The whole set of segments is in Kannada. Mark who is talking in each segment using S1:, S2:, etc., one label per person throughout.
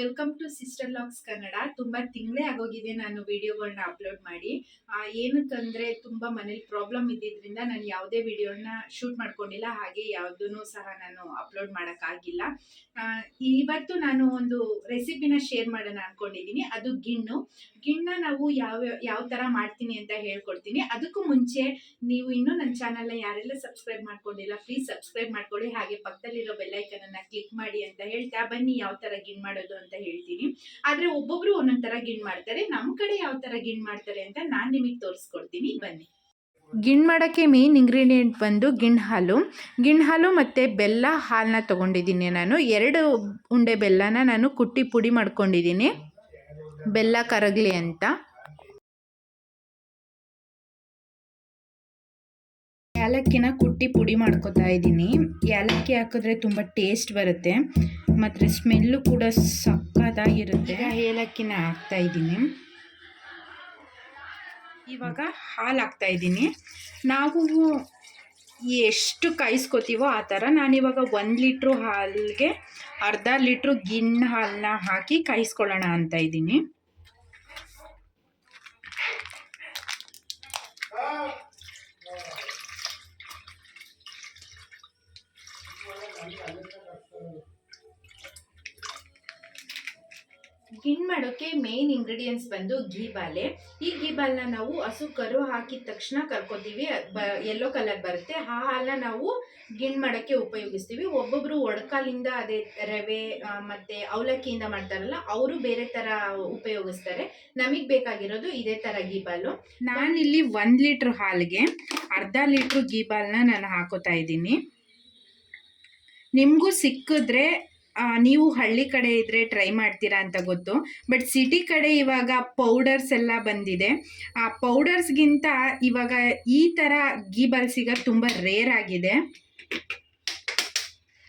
S1: Welcome to sister locks Kannada. ತುಂಬಾ ತಿಂಗಳೇ ಆಗೋಗಿದೆ ನಾನು ವಿಡಿಯೋಗಳನ್ನ ಅಪ್ಲೋಡ್ ಮಾಡಿ. ಆ, ಏನಕ್ಕಂದ್ರೆ ತುಂಬಾ ಮನೇಲಿ ಪ್ರಾಬ್ಲಮ್ ಇದ್ದಿದ್ರಿಂದ ನಾನು ಯಾವುದೇ ವಿಡಿಯೋನ ಶೂಟ್ ಮಾಡ್ಕೊಂಡಿಲ್ಲ. ಹಾಗೆ ಯಾವುದನ್ನು ಸಹ ನಾನು ಅಪ್ಲೋಡ್ ಮಾಡೋಕ್ಕಾಗಿಲ್ಲ. ಇವತ್ತು ನಾನು ಒಂದು ರೆಸಿಪಿನ ಶೇರ್ ಮಾಡೋಣ ಅನ್ಕೊಂಡಿದ್ದೀನಿ. ಅದು ಗಿಣ್ಣು. ಗಿಣ್ಣ ನಾವು ಯಾವ ಯಾವ ಥರ ಮಾಡ್ತೀನಿ ಅಂತ ಹೇಳ್ಕೊಡ್ತೀನಿ. ಅದಕ್ಕೂ ಮುಂಚೆ ನೀವು ಇನ್ನೂ ನನ್ನ ಚಾನಲ್ನ ಯಾರೆಲ್ಲ ಸಬ್ಸ್ಕ್ರೈಬ್ ಮಾಡ್ಕೊಂಡಿಲ್ಲ ಪ್ಲೀಸ್ ಸಬ್ಸ್ಕ್ರೈಬ್ ಮಾಡ್ಕೊಳ್ಳಿ. ಹಾಗೆ ಪಕ್ಕದಲ್ಲಿರೋ ಬೆಲ್ಲೈಕನ್ ಅನ್ನ ಕ್ಲಿಕ್ ಮಾಡಿ ಅಂತ ಹೇಳ್ತಾ ಬನ್ನಿ. ಯಾವ ಥರ ಗಿಣ್ ಮಾಡೋದು ಅಂತ. ಹೇಳ್ತೀನಿ. ಆದ್ರೆ ಒಬ್ಬೊಬ್ರು ಒಂದೊಂದ್ ತರ ಗಿಣ್ ಮಾಡ್ತಾರೆ. ನಮ್ಮ ಕಡೆ ಯಾವ ತರ ಗಿಣ್ ಮಾಡ್ತಾರೆ ಅಂತ ನಾನ್ ನಿಮಗ್ ತೋರಿಸ್ಕೊಡ್ತೀನಿ. ಬನ್ನಿ.
S2: ಗಿಣ್ ಮಾಡೋಕ್ಕೆ ಮೇನ್ ಇಂಗ್ರೀಡಿಯೆಂಟ್ ಬಂದು ಗಿಣ್ ಹಾಲು. ಗಿಣ್ ಹಾಲು ಮತ್ತು ಬೆಲ್ಲ ಹಾಲನ್ನ ತೊಗೊಂಡಿದ್ದೀನಿ ನಾನು. ಎರಡು ಉಂಡೆ ಬೆಲ್ಲನ ನಾನು ಕುಟ್ಟಿ ಪುಡಿ ಮಾಡ್ಕೊಂಡಿದ್ದೀನಿ. ಬೆಲ್ಲ ಕರಗಲಿ ಅಂತ. ಏಲಕ್ಕಿನ ಕುಟ್ಟಿ ಪುಡಿ ಮಾಡ್ಕೊತಾ ಇದ್ದೀನಿ. ಏಲಕ್ಕಿ ಹಾಕಿದ್ರೆ ತುಂಬ ಟೇಸ್ಟ್ ಬರುತ್ತೆ. ಮತ್ತು ಸ್ಮೆಲ್ಲು ಕೂಡ ಸಕ್ಕತ್ತಾಗಿರುತ್ತೆ ಏಲಕ್ಕಿನ ಹಾಕ್ತಾ ಇದ್ದೀನಿ. ಇವಾಗ ಹಾಲು ಹಾಕ್ತಾ ಇದ್ದೀನಿ. ನಾವು ಎಷ್ಟು ಕಾಯಿಸ್ಕೊತೀವೋ ಆ ಥರ ನಾನಿವಾಗ ಒಂದು ಲೀಟ್ರು ಹಾಲಿಗೆ ಅರ್ಧ ಲೀಟ್ರು ಗಿಣ್ಣ ಹಾಲನ್ನ ಹಾಕಿ ಕಾಯಿಸ್ಕೊಳ್ಳೋಣ ಅಂತ ಇದ್ದೀನಿ.
S1: ಗಿಣ್ ಮಾಡೋಕ್ಕೆ ಮೇನ್ ಇಂಗ್ರೀಡಿಯೆಂಟ್ಸ್ ಬಂದು ಗೀ ಬಾಲೆ ಈ ಗೀ ಬಾಲ್ನ ನಾವು ಹಸು ಕರು ಹಾಕಿದ ತಕ್ಷಣ ಕರ್ಕೋತೀವಿ. ಯೆಲ್ಲೋ ಕಲರ್ ಬರುತ್ತೆ. ಆ ಹಾಲನ್ನ ನಾವು ಗಿಣ್ ಮಾಡೋಕ್ಕೆ ಉಪಯೋಗಿಸ್ತೀವಿ. ಒಬ್ಬೊಬ್ರು ಒಡಕಾಲಿಂದ ಅದೇ ರವೆ ಮತ್ತು ಅವಲಕ್ಕಿಯಿಂದ ಮಾಡ್ತಾರಲ್ಲ, ಅವರು ಬೇರೆ ಥರ ಉಪಯೋಗಿಸ್ತಾರೆ. ನಮಗೆ ಬೇಕಾಗಿರೋದು ಇದೇ ಥರ ಬಾಲು
S2: ನಾನಿಲ್ಲಿ ಒಂದು ಲೀಟ್ರ್ ಹಾಲಿಗೆ ಅರ್ಧ ಲೀಟ್ರು ಗೀ ಬಾಲ್ನ ನಾನು ಹಾಕೋತಾ ಇದ್ದೀನಿ. ನಿಮಗೂ ಸಿಕ್ಕಿದ್ರೆ ನೀವು ಹಳ್ಳಿ ಕಡೆ ಇದ್ದರೆ ಟ್ರೈ ಮಾಡ್ತೀರಾ ಅಂತ ಗೊತ್ತು. ಬಟ್ ಸಿಟಿ ಕಡೆ ಇವಾಗ ಪೌಡರ್ಸ್ ಎಲ್ಲ ಬಂದಿದೆ. ಆ ಪೌಡರ್ಸ್ಗಿಂತ ಇವಾಗ ಈ ಥರ ಗೀ ಬಾಲ್ಸಿಗ ತುಂಬ ರೇರ್ ಆಗಿದೆ.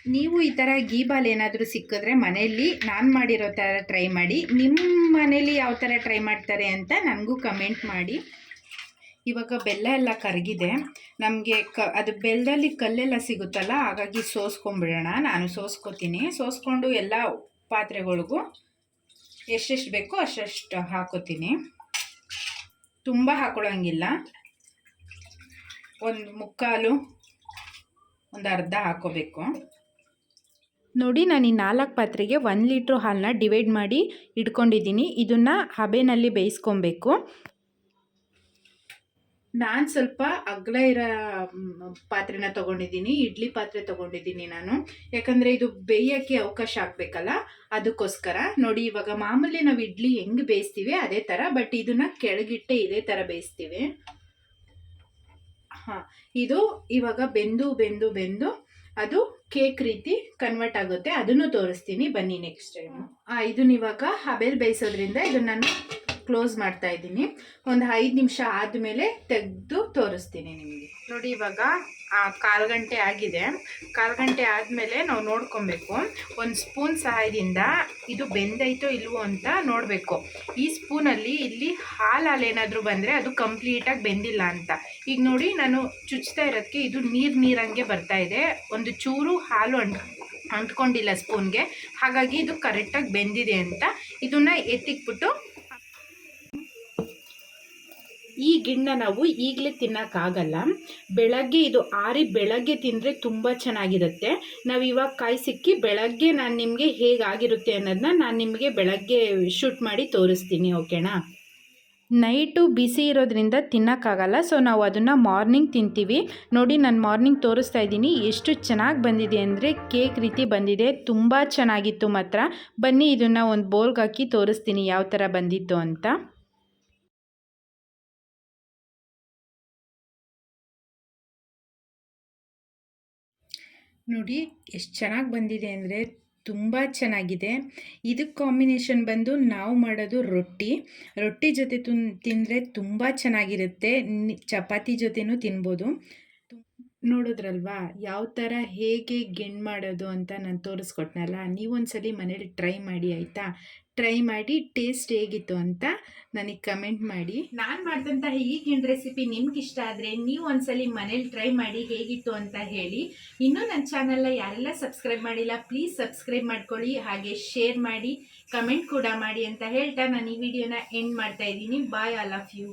S2: ನೀವು ಈ ಥರ ಗೀ ಬಾಲ್ ಏನಾದರೂ ಸಿಕ್ಕಿದ್ರೆ ಮನೆಯಲ್ಲಿ ನಾನು ಮಾಡಿರೋ ಥರ ಟ್ರೈ ಮಾಡಿ. ನಿಮ್ಮ ಮನೇಲಿ ಯಾವ ಥರ ಟ್ರೈ ಮಾಡ್ತಾರೆ ಅಂತ ನನಗೂ ಕಮೆಂಟ್ ಮಾಡಿ. ಇವಾಗ ಬೆಲ್ಲ ಎಲ್ಲ ಕರಗಿದೆ. ನಮಗೆ ಕ, ಅದು ಬೆಲ್ಲದಲ್ಲಿ ಕಲ್ಲೆಲ್ಲ ಸಿಗುತ್ತಲ್ಲ, ಹಾಗಾಗಿ ಸೋಸ್ಕೊಂಬಿಡೋಣ. ನಾನು ಸೋಸ್ಕೊತೀನಿ. ಸೋಸ್ಕೊಂಡು ಎಲ್ಲ ಪಾತ್ರೆಗಳಿಗೂ ಎಷ್ಟೆಷ್ಟು ಬೇಕೋ ಅಷ್ಟೆಷ್ಟು ಹಾಕೋತೀನಿ. ತುಂಬ ಹಾಕೊಳ್ಳೋಂಗಿಲ್ಲ. ಒಂದು ಮುಕ್ಕಾಲು, ಒಂದು ಅರ್ಧ ಹಾಕೋಬೇಕು. ನೋಡಿ, ನಾನು ಈ ನಾಲ್ಕು ಪಾತ್ರೆಗೆ ಒಂದು ಲೀಟ್ರ್ ಹಾಲನ್ನ ಡಿವೈಡ್ ಮಾಡಿ ಇಟ್ಕೊಂಡಿದ್ದೀನಿ. ಇದನ್ನು ಹಬೆನಲ್ಲಿ ಬೇಯಿಸ್ಕೊಬೇಕು.
S1: ನಾನು ಸ್ವಲ್ಪ ಅಗ್ಲ ಇರೋ ಪಾತ್ರೆನ ತಗೊಂಡಿದ್ದೀನಿ ಇಡ್ಲಿ ಪಾತ್ರೆ ತಗೊಂಡಿದ್ದೀನಿ ನಾನು. ಯಾಕಂದರೆ ಇದು ಬೇಯೋಕ್ಕೆ ಅವಕಾಶ ಆಗಬೇಕಲ್ಲ ಅದಕ್ಕೋಸ್ಕರ. ನೋಡಿ ಇವಾಗ ಮಾಮೂಲಿ ನಾವು ಇಡ್ಲಿ ಹೆಂಗೆ ಬೇಯಿಸ್ತೀವಿ ಅದೇ ಥರ ಬಟ್ ಇದನ್ನ ಕೆಳಗಿಟ್ಟೆ ಇದೇ ಥರ ಬೇಯಿಸ್ತೀವಿ. ಹಾಂ ಇದು ಇವಾಗ ಬೆಂದು ಬೆಂದು ಬೆಂದು ಅದು ಕೇಕ್ ರೀತಿ ಕನ್ವರ್ಟ್ ಆಗುತ್ತೆ. ಅದನ್ನು ತೋರಿಸ್ತೀನಿ ಬನ್ನಿ ನೆಕ್ಸ್ಟ್ ಟೈಮ್ ಇದನ್ನ ಇವಾಗ ಹಬೆಲ್ ಬೇಯಿಸೋದ್ರಿಂದ ಇದನ್ನ ನಾನು ಕ್ಲೋಸ್ ಮಾಡ್ತಾ ಇದ್ದೀನಿ. ಒಂದು ಐದು ನಿಮಿಷ ಆದಮೇಲೆ ತೆಗೆದು ತೋರಿಸ್ತೀನಿ ನಿಮಗೆ. ನೋಡಿ ಇವಾಗ ಕಾಲು ಗಂಟೆ ಆಗಿದೆ. ಕಾಲು ಗಂಟೆ ಆದಮೇಲೆ ನಾವು ನೋಡ್ಕೊಬೇಕು. ಒಂದು ಸ್ಪೂನ್ ಸಹಾಯದಿಂದ ಇದು ಬೆಂದೈತೋ ಇಲ್ವೋ ಅಂತ ನೋಡಬೇಕು. ಈ ಸ್ಪೂನಲ್ಲಿ ಇಲ್ಲಿ ಹಾಲು ಹಾಲು ಏನಾದರೂ ಬಂದರೆ ಅದು ಕಂಪ್ಲೀಟಾಗಿ ಬೆಂದಿಲ್ಲ ಅಂತ. ಈಗ ನೋಡಿ, ನಾನು ಚುಚ್ತಾ ಇರೋದಕ್ಕೆ ಇದು ನೀರು ನೀರಂಗೆ ಬರ್ತಾ ಇದೆ. ಒಂದು ಚೂರು ಹಾಲು ಅಂಟ್, ಅಂಟ್ಕೊಂಡಿಲ್ಲ ಸ್ಪೂನ್ಗೆ. ಹಾಗಾಗಿ ಇದು ಕರೆಕ್ಟಾಗಿ ಬೆಂದಿದೆ ಅಂತ ಇದನ್ನು ಎತ್ತಿಕ್ಬಿಟ್ಟು ಈ ಗಿಣ್ಣ ನಾವು ಈಗಲೇ ತಿನ್ನೋಕ್ಕಾಗಲ್ಲ ಬೆಳಗ್ಗೆ ಇದು ಆರಿ ಬೆಳಗ್ಗೆ ತಿಂದರೆ ತುಂಬ ಚೆನ್ನಾಗಿರುತ್ತೆ. ನಾವು ಇವಾಗ ಕಾಯಿ ಸಿಕ್ಕಿ ಬೆಳಗ್ಗೆ ನಾನು ನಿಮಗೆ ಹೇಗಾಗಿರುತ್ತೆ ಅನ್ನೋದನ್ನ ನಾನು ನಿಮಗೆ ಬೆಳಗ್ಗೆ ಶೂಟ್ ಮಾಡಿ ತೋರಿಸ್ತೀನಿ, ಓಕೆನಾ?
S2: ನೈಟು ಬಿಸಿ ಇರೋದ್ರಿಂದ ತಿನ್ನೋಕ್ಕಾಗಲ್ಲ ಸೊ, ನಾವು ಅದನ್ನು ಮಾರ್ನಿಂಗ್ ತಿಂತೀವಿ. ನೋಡಿ, ನಾನು ಮಾರ್ನಿಂಗ್ ತೋರಿಸ್ತಾ ಇದ್ದೀನಿ. ಎಷ್ಟು ಚೆನ್ನಾಗಿ ಬಂದಿದೆ ಅಂದರೆ ಕೇಕ್ ರೀತಿ ಬಂದಿದೆ. ತುಂಬ ಚೆನ್ನಾಗಿತ್ತು ಮಾತ್ರ. ಬನ್ನಿ, ಇದನ್ನು ಒಂದು ಬೋಲ್ಗೆ ಹಾಕಿ ತೋರಿಸ್ತೀನಿ ಯಾವ ಥರ ಬಂದಿತ್ತು ಅಂತ. ನೋಡಿ ಎಷ್ಟು ಚೆನ್ನಾಗಿ ಬಂದಿದೆ ಅಂದರೆ ತುಂಬ ಚೆನ್ನಾಗಿದೆ. ಇದಕ್ಕೆ ಕಾಂಬಿನೇಷನ್ ಬಂದು ನಾವು ಮಾಡೋದು ರೊಟ್ಟಿ. ರೊಟ್ಟಿ ಜೊತೆ ತುನ್, ತಿಂದರೆ ತುಂಬ ಚೆನ್ನಾಗಿರುತ್ತೆ. ಚಪಾತಿ ಜೊತೆನೂ ತಿನ್ಬೋದು. ನೋಡಿದ್ರಲ್ವಾ? ಯಾವ ಥರ ಹೇಗೆ ಗೆಣ್ ಮಾಡೋದು ಅಂತ ನಾನು ತೋರಿಸ್ಕೊಟ್ನಲ್ಲ? ಸಲ ಮನೇಲಿ ಟ್ರೈ ಮಾಡಿ, ಆಯಿತಾ? ಟ್ರೈ ಮಾಡಿ ಟೇಸ್ಟ್ ಹೇಗಿತ್ತು ಅಂತ ನನಗೆ ಕಮೆಂಟ್ ಮಾಡಿ. ನಾನು ಮಾಡಿದಂತಹ ಈಗಿನ ರೆಸಿಪಿ ನಿಮ್ಗೆ ಇಷ್ಟ ಆದರೆ ನೀವು ಒಂದ್ಸಲಿ ಮನೇಲಿ ಟ್ರೈ ಮಾಡಿ ಹೇಗಿತ್ತು ಅಂತ ಹೇಳಿ. ಇನ್ನೂ ನನ್ನ ಚಾನಲ್ನ ಯಾರೆಲ್ಲ ಸಬ್ಸ್ಕ್ರೈಬ್ ಮಾಡಿಲ್ಲ ಪ್ಲೀಸ್ ಸಬ್ಸ್ಕ್ರೈಬ್ ಮಾಡ್ಕೊಳ್ಳಿ, ಹಾಗೆ ಶೇರ್ ಮಾಡಿ ಕಮೆಂಟ್ ಕೂಡ ಮಾಡಿ ಅಂತ ಹೇಳ್ತಾ ನಾನು ಈ ವಿಡಿಯೋನ ಎಂಡ್ ಮಾಡ್ತಾ ಇದ್ದೀನಿ. ಬಾಯ್ ಆಲ್ ಆಫ್ ಯು